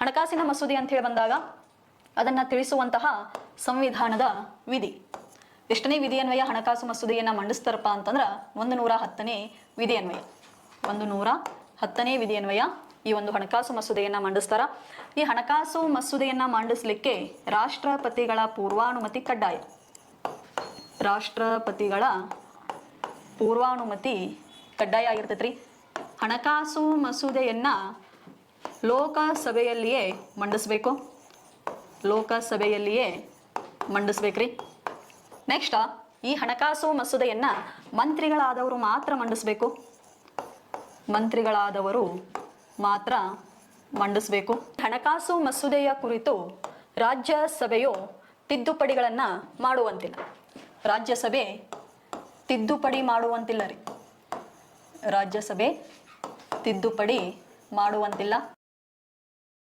ಹಣಕಾಸಿನ ಮಸೂದೆ ಅಂತ ಹೇಳಿ ಬಂದಾಗ ಅದನ್ನು ತಿಳಿಸುವಂತಹ ಸಂವಿಧಾನದ ವಿಧಿ. ಎಷ್ಟನೇ ವಿಧಿಯನ್ವಯ ಹಣಕಾಸು ಮಸೂದೆಯನ್ನು ಮಂಡಿಸ್ತಾರಪ್ಪ ಅಂತಂದ್ರೆ ಒಂದು ನೂರ ಹತ್ತನೇ ವಿಧಿಯನ್ವಯ. ಒಂದು ನೂರ ಹತ್ತನೇ ವಿಧಿಯನ್ವಯ ಈ ಒಂದು ಹಣಕಾಸು ಮಸೂದೆಯನ್ನು ಮಂಡಿಸ್ತಾರ. ಈ ಹಣಕಾಸು ಮಸೂದೆಯನ್ನು ಮಂಡಿಸ್ಲಿಕ್ಕೆ ರಾಷ್ಟ್ರಪತಿಗಳ ಪೂರ್ವಾನುಮತಿ ಕಡ್ಡಾಯ. ರಾಷ್ಟ್ರಪತಿಗಳ ಪೂರ್ವಾನುಮತಿ ಕಡ್ಡಾಯ ಆಗಿರ್ತೈತ್ರಿ. ಹಣಕಾಸು ಮಸೂದೆಯನ್ನು ಲೋಕಸಭೆಯಲ್ಲಿಯೇ ಮಂಡಿಸ್ಬೇಕು? ಲೋಕಸಭೆಯಲ್ಲಿಯೇ ಮಂಡಿಸ್ಬೇಕ್ರಿ. ನೆಕ್ಸ್ಟ್ ಈ ಹಣಕಾಸು ಮಸೂದೆಯನ್ನು ಮಂತ್ರಿಗಳಾದವರು ಮಾತ್ರ ಮಂಡಿಸ್ಬೇಕು. ಮಂತ್ರಿಗಳಾದವರು ಮಾತ್ರ ಮಂಡಿಸಬೇಕು. ಹಣಕಾಸು ಮಸೂದೆಯ ಕುರಿತು ರಾಜ್ಯಸಭೆಯು ತಿದ್ದುಪಡಿಗಳನ್ನು ಮಾಡುವಂತಿಲ್ಲ. ರಾಜ್ಯಸಭೆ ತಿದ್ದುಪಡಿ ಮಾಡುವಂತಿಲ್ಲ ರೀ. ರಾಜ್ಯಸಭೆ ತಿದ್ದುಪಡಿ ಮಾಡುವಂತಿಲ್ಲ.